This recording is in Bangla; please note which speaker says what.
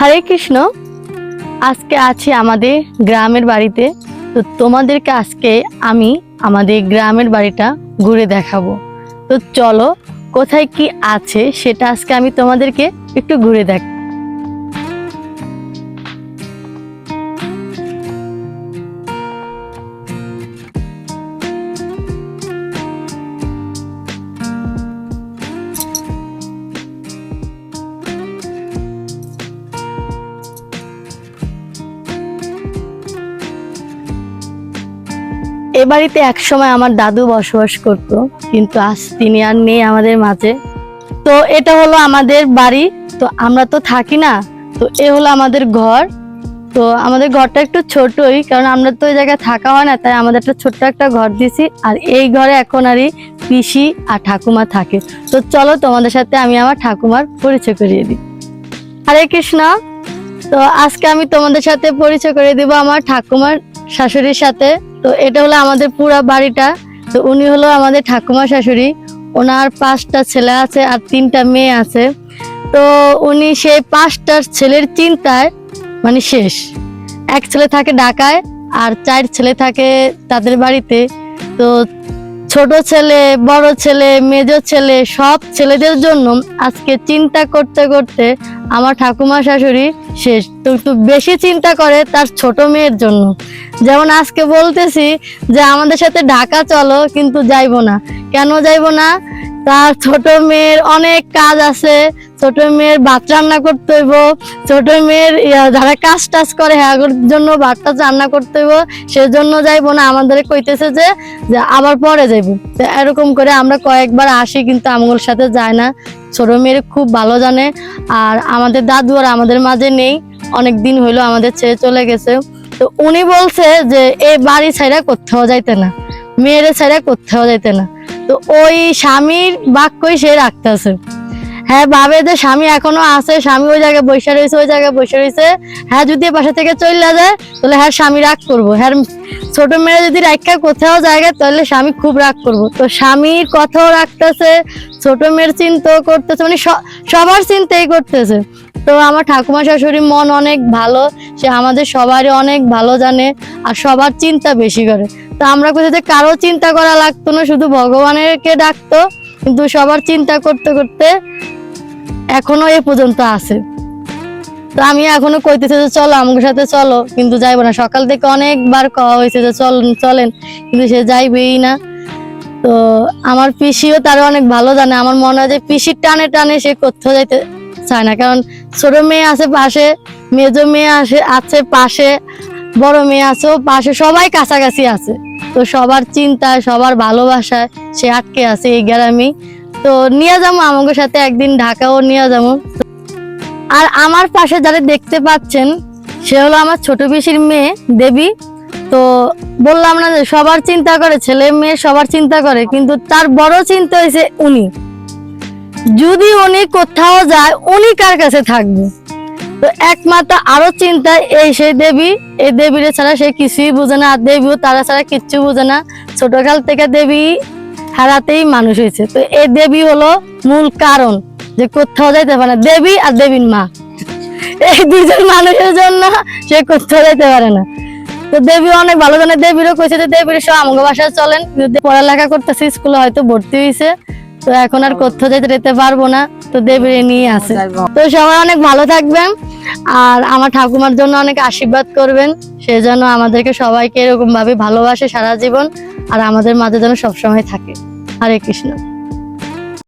Speaker 1: হরে কৃষ্ণ। আজকে আছি আমাদের গ্রামের বাড়িতে। তো তোমাদেরকে আজকে আমি আমাদের গ্রামের বাড়িটা ঘুরে দেখাবো। তো চলো, কোথায় কি আছে সেটা আজকে আমি তোমাদেরকে একটু ঘুরে দেখ এ বাড়িতে একসময় আমার দাদু বসবাস করত, কিন্তু আজ তিনি আর নেই আমাদের মাঝে। তো এটা হলো আমাদের বাড়ি, তো আমরা তো থাকি না, তো এ হলো আমাদের ঘর। তো আমাদের ঘরটা একটু ছোটই, কারণ আমরা তো ওই জায়গায় থাকা হয় না, তাই আমাদের একটা ছোট্ট একটা ঘর দিছি। আর এই ঘরে এখন আরই পিসি আর ঠাকুমা থাকে। তো চলো তোমাদের সাথে আমি আমার ঠাকুমার পরিচয় করিয়ে দিই। হরে কৃষ্ণ। তো আজকে আমি তোমাদের সাথে পরিচয় করে দিব আমার ঠাকুমার শাশুড়ির সাথে। তো এটা হলো আমাদের পুরা বাড়িটা। তো উনি হলো আমাদের ঠাকুমা শাশুড়ি। ওনার পাঁচটা ছেলে আছে আর তিনটা মেয়ে আছে। তো উনি সেই পাঁচটার ছেলের চিন্তায় মানে শেষ। এক ছেলে থাকে ঢাকায় আর চার ছেলে থাকে তাদের বাড়িতে। তো ছোট ছেলে, বড় ছেলে, মেজ ছেলে সব ছেলেদের জন্য আজকে চিন্তা করতে করতে আমার ঠাকুমা শাশুড়ি তো একটু বেশি চিন্তা করে তার ছোট মেয়ের জন্য। যেমন আজকে বলতেছি যে আমাদের সাথে ঢাকা চলো, কিন্তু যাইবো না। কেন যাইবো না? তার ছোট মেয়ের অনেক কাজ আছে। ছোট মেয়ের ভাত রান্না করতে হইব। ছোট মেয়ের যারা কাজ টাজ করে হ্যাঁ জন্য ভাতটা রান্না করতে হইব। সেজন্য যাইবো না। আমাদের কইতেছে যে আবার পরে যাইব। এরকম করে আমরা কয়েকবার আসি, কিন্তু আমগুলোর সাথে যায় না। ছোট মেয়ের খুব ভালো জানে। আর আমাদের দাদু আর আমাদের মাঝে নেই। অনেক দিন হইল আমাদের ছেড়ে চলে গেছে। তো উনি বলছে যে এই বাড়ি ছাইরা কোথাও যাইতে না। মেয়েরে ছাইরা কোথাও যাইতে না। তো ওই স্বামীর বাক্যই সে রাখতেছে। হ্যাঁ ভাবে যে স্বামী এখনও আছে, স্বামী ওই জায়গায় বসে রয়েছে, ওই জায়গায় বসে রয়েছে। হ্যাঁ যদি বাসা থেকে চলে যায়, তাহলে হ্যাঁ স্বামী রাগ করব। হ্যাঁ ছোট মেয়ে যদি রাখা কোথাও জায়গায় তাহলে স্বামী খুব রাগ করব। তো স্বামীর কথাও রাখতেছে ছোট মেয়ের চিন্তাও করতেছে মানে সবার চিন্তাই করতেছে। তো আমার ঠাকুমা শাশুড়ির মন অনেক ভালো, সে আমাদের সবারই অনেক ভালো জানে, আর সবার চিন্তা বেশি করে। তো আমরা কোথাও কারও চিন্তা করা লাগতো না, শুধু ভগবানেরকে ডাকতো, কিন্তু সবার চিন্তা করতে করতে এখনও এ পর্যন্ত আছে। তো আমি এখনও কইতেছি যে চলো আমার সাথে চলো, কিন্তু যাইবো না। সকাল থেকে অনেকবার কওয়া হয়েছে যে চলেন চলেন, কিন্তু সে যাইবেই না। তো আমার পিসিও তার অনেক ভালো জানে। আমার মনে হয় যে পিসির টানে টানে সে কোথাও যাইতে চায় না। কারণ ছোট মেয়ে আছে পাশে, মেজো মেয়ে আসে আছে পাশে, বড় মেয়ে আছে পাশে। সবাই কাছাকাছি আছে। তো সবার চিন্তায়, সবার ভালোবাসায় সে আটকে আছে এই গ্রামেই। তো নিয়ে যাব আমাদের সাথে, একদিন ঢাকাও নিয়ে যাব। আর আমার পাশে যারা দেখতে পাচ্ছেন, সে হলো আমার ছোট পিসির মেয়ে, দেবী। তো বললাম না যে, সবার চিন্তা করে, ছেলে মেয়ে সবার চিন্তা করে, কিন্তু তার বড় চিন্তা হয়েছে উনি। যদি উনি কোথাও যায়, উনি কার কাছে থাকবে? তো একমাত্র আরও চিন্তা, এই সেই দেবী, এই দেবীর ছাড়া সে কিছুই বুঝে না, আর দেবীও তারা ছাড়া কিচ্ছু বুঝে না। ছোটকাল থেকে দেবী হারাতেই মানুষ হয়েছে। তো এই দেবী হলো মূল কারণ যে কোথাও যাইতে পারে না। দেবী আর দেবীর মা। এই দুজন মানুষের জন্য সে কোথাও যাইতে পারে না। তো দেবী অনেক ভালো জানে। দেবীরও কইছে যে দেবীর সব আমাকে বাসায় চলেন। পড়ালেখা করতেছে, স্কুলে হয়তো ভর্তি হয়েছে তো এখন আর কোথাও যেতে যেতে পারব না। তো দেবীর নিয়ে আছে তো সবাই অনেক ভালো থাকবেন। আর আমার ঠাকুমার জন্য অনেক আশীর্বাদ করবেন। সে যেন আমাদেরকে সবাইকে এরকম ভাবে ভালোবাসে সারা জীবন। আর আমাদের মাঝে যেন সবসময় থাকে। হরে কৃষ্ণ।